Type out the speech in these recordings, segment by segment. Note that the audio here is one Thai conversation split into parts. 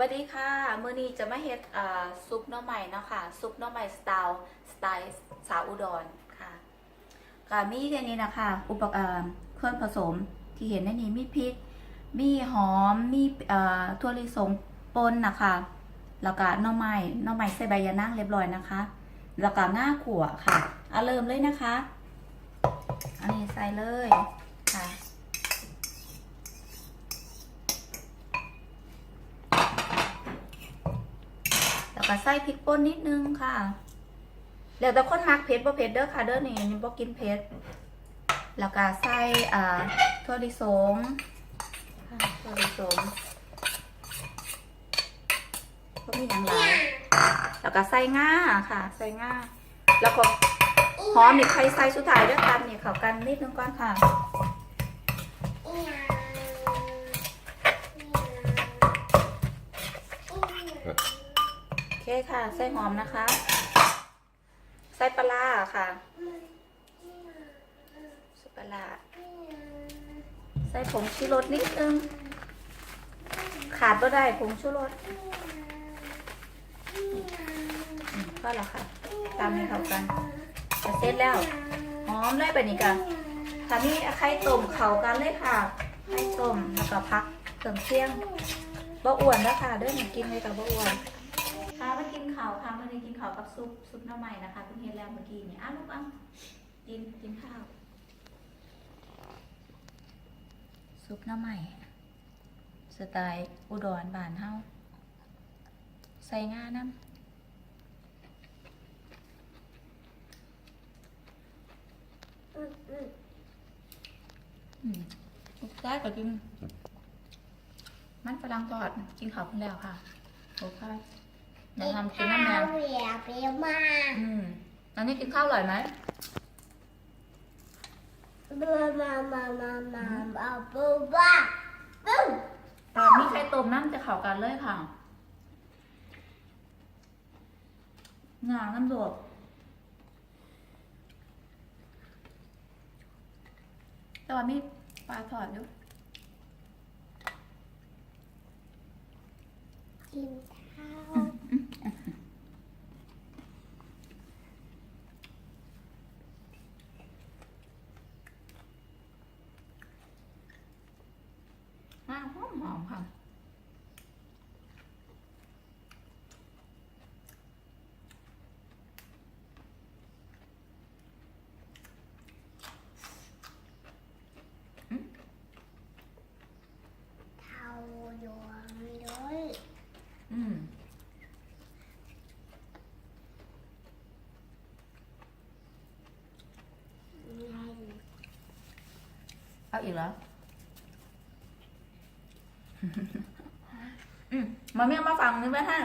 วัสดีค่ะมื้อนี้จะมาเฮ็ดซุปน่อใหม่เนาะค่ะซุปน่อใหม่สไตล์สไตล์สาวอุดรค่ะก็มีแค่นี้นะคะอุปกรณ์เครื่องผสมที่เห็นในนี้มีพริก มีหอมมีถั่วลิสงปนนะคะแล้วก็น่อไม้หน่อไม้ใส่ใบยะนางเรียบร้อยนะคะแล้วก็หน้าขั่วค่ะเอาเริ่มเลยนะคะ อันนี้ใส่เลยค่ะ แล้ว ก็ใส่พริกป่นนิดนึงค่ะ แล้วแต่คนมักเผ็ดบ่เผ็ดเด้อค่ะ เด้อนี่ยังบ่กินเผ็ดแล้วก็ใส่อ่าถั่วลิสงถั่วลิสงก็มีอย่างหลายแล้วก็ใส่ง่าค่ะ ใส่ง่าแล้วก็หอมนี่ใครใส่สุดท้ายเด้อตามนี่เข้ากันนิดนึงก่อนค่ะอ เคค่ะใส่หอมนะคะใส่ปลาค่ะใส่ปลาใส่ผงชูรสนิดนึง ขาดก็ได้ผงชูรสอืมก็แล้วค่ะ ตามนี้เข้ากันจะเสร็จแล้วหอมเลยแบบนี้กันค่ะนี่ไข่ต้มเข้ากันเลยค่ะไข่ต้มแล้วก็พักเครื่องเคี่ยงบ่อ้วนแล้วค่ะเด้อหนูกินเลยกับบ่อ้วน ค่ะมากินข้าวค่ะวันนี้กินข้าวกับซุปซุปหน้ำใหม่นะคะเพิ่งเห็นแล้วเมื่อกี้นี่อ้าวลูกอ้าวกินกินข้าว ซุปหน้ำใหม่สไตล์อุดรบ้านเฮาใส่งาน้ำอืมลูกชายก็กิน มันฝรั่งทอดกินข้าวเพิ่งแล้วค่ะโอเค เดี๋ยวทำกินน้ำแมวเรียบเรียวมากอืมอันนี้กินข้าวอร่อยไหมมามามามามาเอาปูบ้าปุ้มตอนนี้ไข่ต้มน้ำจะเข้ากันเลยค่ะงาน้ำโดดแต่ว่ามีปลาทอดอยู่กินข้าวอ่า หอมหอมค่ะ เท่าดวงเลย อืม ไง เอีกแล้วมาเมียมาฟังนี่ไหมฮะ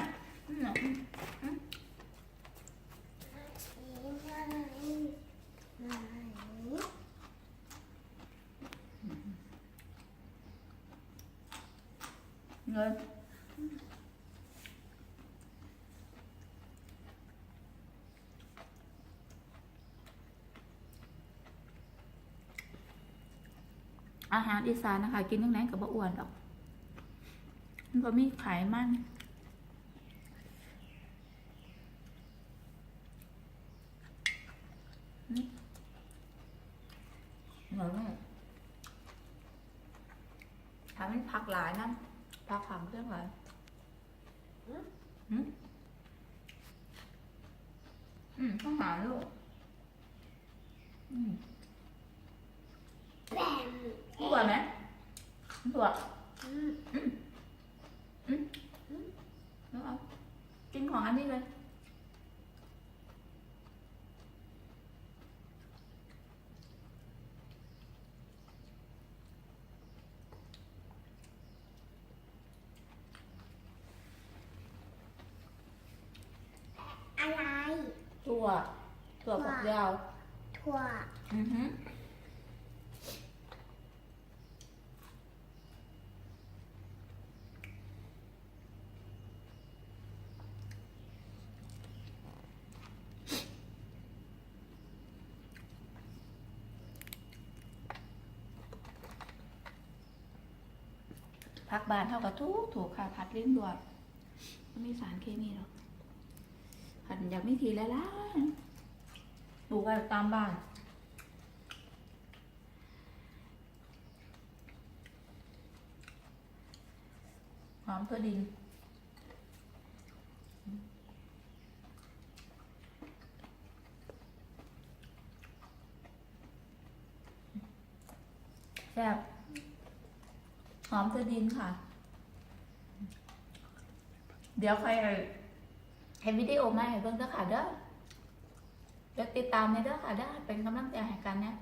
เงิน อาหารอีสานนะคะ กินยังไงกับบะอ้วนหรอกมันก็มีไขมันนี่อร่อยมากถ้ามันผักหลายนะผักขามเครื่องหลายอืมอืมต้องหาลูกอืม แบม ถั่วไหม ถั่วอืมแล้วเอากินของอันนี้เลยอะไร ถั่วถั่วฝักยาวถั่ว อือฮึ พักบานเท่ากับทุกถูกค่ะพัดลิ้นดวนไม่มีสารเคมีหรอกหันอยากมีทีแล้วล่ะปลูกไว้ตามบ้านหอมเพื่อดินแซ่บ หอมเพื่อดินค่ะ เดี๋ยวใครเห็นวิดีโอมาให้เบิ่งเด้อค่ะเด้อเดี๋ยวติดตามในเด้อค่ะเด้อเป็นกำลังใจให้กันเนี่ย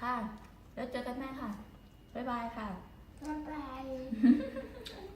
ค่ะ แล้วเจอกันแม่ค่ะ บ๊ายบายค่ะ Bye bye.